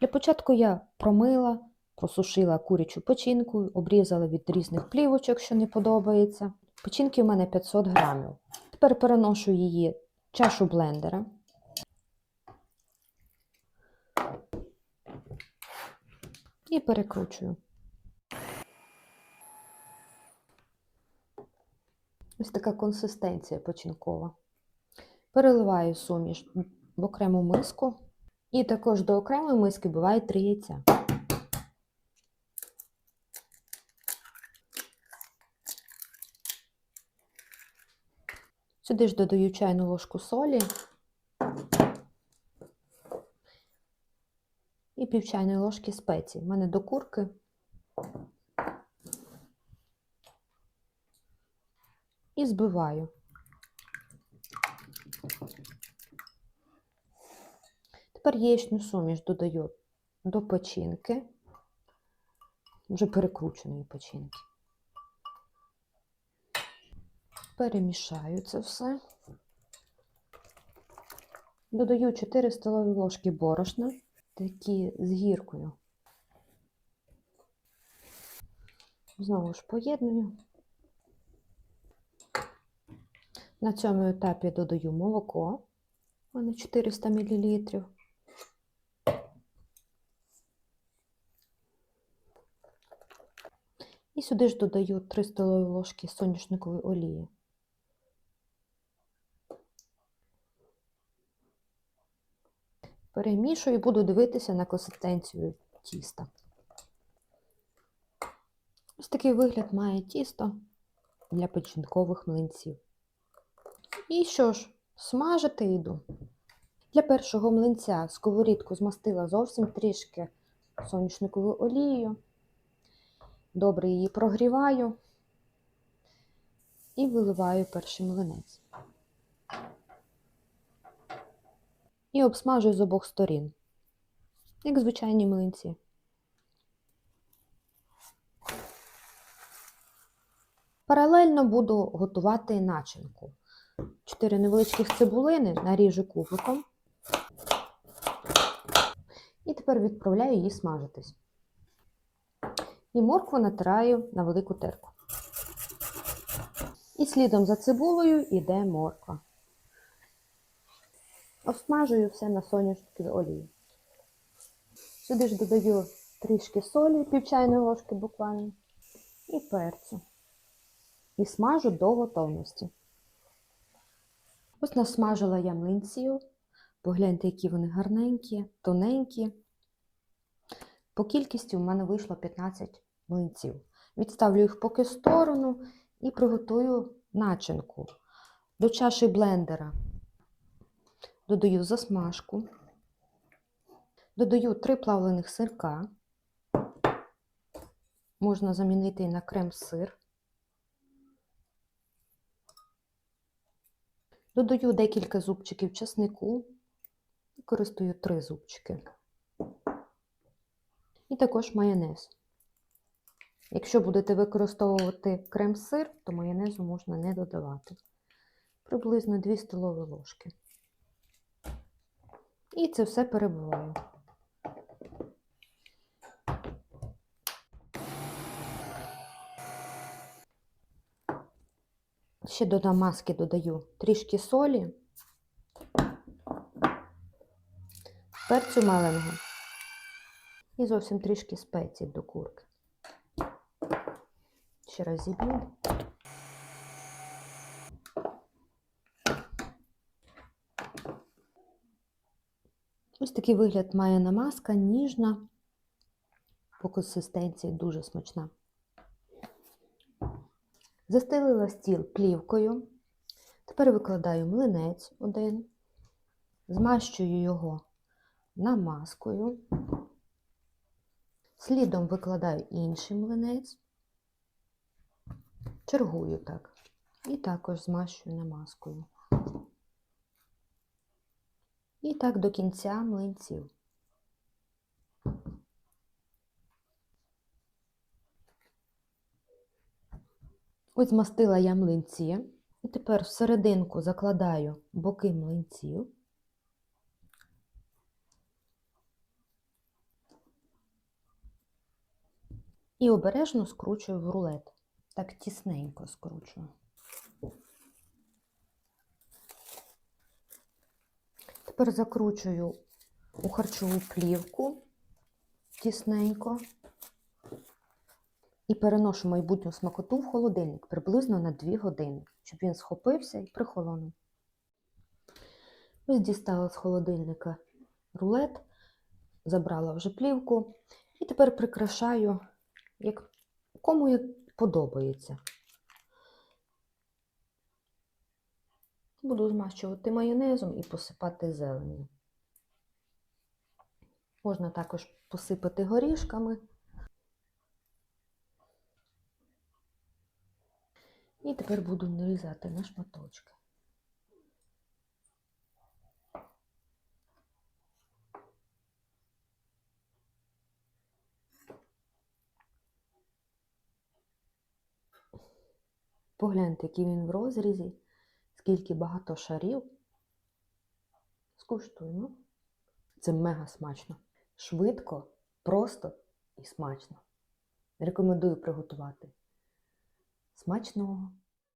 Для початку я промила, просушила курячу печінку, обрізала від різних плівочок, що не подобається. Печінки у мене 500 грамів. Тепер переношу її в чашу блендера. І перекручую. Ось така консистенція печінкова. Переливаю суміш в окрему миску. І також до окремої миски буває 3 яйця. Сюди ж додаю чайну ложку солі і пів чайної ложки спецій. У мене до курки. І збиваю. Тепер яєчню суміш додаю до печінки, вже перекрученої печінки. Перемішаю це все. Додаю 4 столові ложки борошна, такі з гіркою. Знову ж поєдную. На цьому етапі додаю молоко, у мене 400 мл. І сюди ж додаю 3 столові ложки соняшникової олії. Перемішую і буду дивитися на консистенцію тіста. Ось такий вигляд має тісто для печінкових млинців. І що ж, смажити йду. Для першого млинця сковорідку змастила зовсім трішки соняшниковою олією. Добре її прогріваю і виливаю перший млинець. І обсмажую з обох сторін, як звичайні млинці. Паралельно буду готувати начинку. Чотири невеличких цибулини наріжу кубиком. І тепер відправляю її смажитись. І моркву натираю на велику терку. І слідом за цибулею йде морква. Обсмажую все на соняшниковій олії. Сюди ж додаю трішки солі, пів чайної ложки буквально, і перцю. І смажу до готовності. Ось насмажила я млинців. Погляньте, які вони гарненькі, тоненькі. По кількості у мене вийшло 15 млинців. Відставлю їх поки в сторону і приготую начинку. До чаші блендера додаю засмажку, додаю 3 плавлених сирка. Можна замінити на крем-сир. Додаю декілька зубчиків чеснику, використаю 3 зубчики. І також майонез. Якщо будете використовувати крем-сир, то майонезу можна не додавати. Приблизно 2 столові ложки. І це все перебиваю. Ще до намазки додаю трішки солі, перцю маленого і зовсім трішки спецій до курки. Ще раз зіб'ю. Ось такий вигляд має намазка, ніжна, по консистенції дуже смачна. Застелила стіл плівкою. Тепер викладаю млинець один, змащую його намазкою. Слідом викладаю інший млинець, чергую так. І також змащую намазкою. І так до кінця млинців. Ось змастила я млинці. І тепер всерединку закладаю боки млинців. І обережно скручую в рулет. Так тісненько скручую. Тепер закручую у харчову плівку тісненько і переношу майбутню смакоту в холодильник приблизно на 2 години, щоб він схопився і прихолонув. Ось дістала з холодильника рулет, забрала вже плівку і тепер прикрашаю, як кому як подобається. Буду змащувати майонезом і посипати зеленню. Можна також посипати горішками. І тепер буду нарізати на шматочки. Погляньте, який він в розрізі, скільки багато шарів. Скуштуємо. Це мега смачно. Швидко, просто і смачно. Рекомендую приготувати. Смачного!